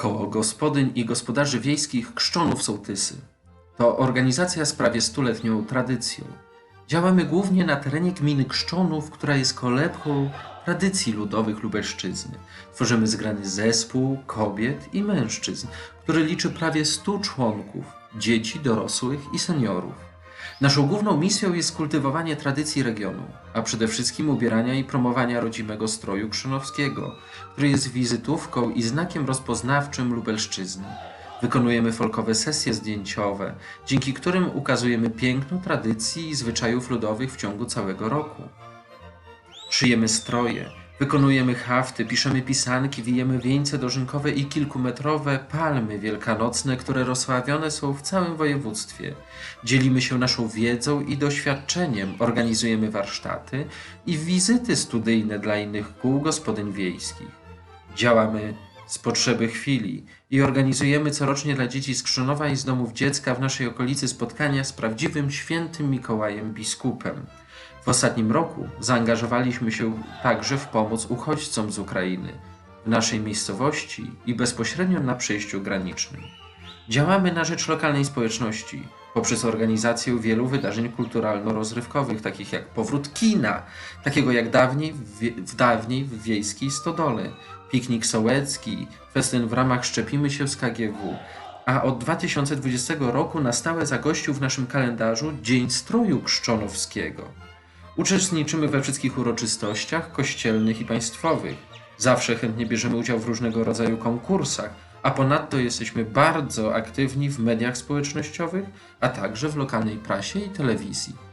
Koło Gospodyń i Gospodarzy Wiejskich Krzczonów Sołtysy to organizacja z prawie stuletnią tradycją. Działamy głównie na terenie gminy Krzczonów, która jest kolebką tradycji ludowych Lubelszczyzny. Tworzymy zgrany zespół kobiet i mężczyzn, który liczy prawie 100 członków, dzieci, dorosłych i seniorów. Naszą główną misją jest kultywowanie tradycji regionu, a przede wszystkim ubierania i promowania rodzimego stroju krzynowskiego, który jest wizytówką i znakiem rozpoznawczym Lubelszczyzny. Wykonujemy folkowe sesje zdjęciowe, dzięki którym ukazujemy piękno tradycji i zwyczajów ludowych w ciągu całego roku. Szyjemy stroje, wykonujemy hafty, piszemy pisanki, wijemy wieńce dożynkowe i kilkumetrowe palmy wielkanocne, które rozsławione są w całym województwie. Dzielimy się naszą wiedzą i doświadczeniem, organizujemy warsztaty i wizyty studyjne dla innych kół gospodyń wiejskich. Działamy z potrzeby chwili i organizujemy corocznie dla dzieci z Krzyżowa i z domów dziecka w naszej okolicy spotkania z prawdziwym świętym Mikołajem biskupem. W ostatnim roku zaangażowaliśmy się także w pomoc uchodźcom z Ukrainy w naszej miejscowości i bezpośrednio na przejściu granicznym. Działamy na rzecz lokalnej społeczności poprzez organizację wielu wydarzeń kulturalno-rozrywkowych, takich jak powrót kina, takiego jak dawniej w, w dawniej w wiejskiej stodole, piknik sołecki, festyn w ramach Szczepimy się z KGW, a od 2020 roku na stałe zagościł w naszym kalendarzu Dzień Stroju Krzczonowskiego. Uczestniczymy we wszystkich uroczystościach kościelnych i państwowych. Zawsze chętnie bierzemy udział w różnego rodzaju konkursach, a ponadto jesteśmy bardzo aktywni w mediach społecznościowych, a także w lokalnej prasie i telewizji.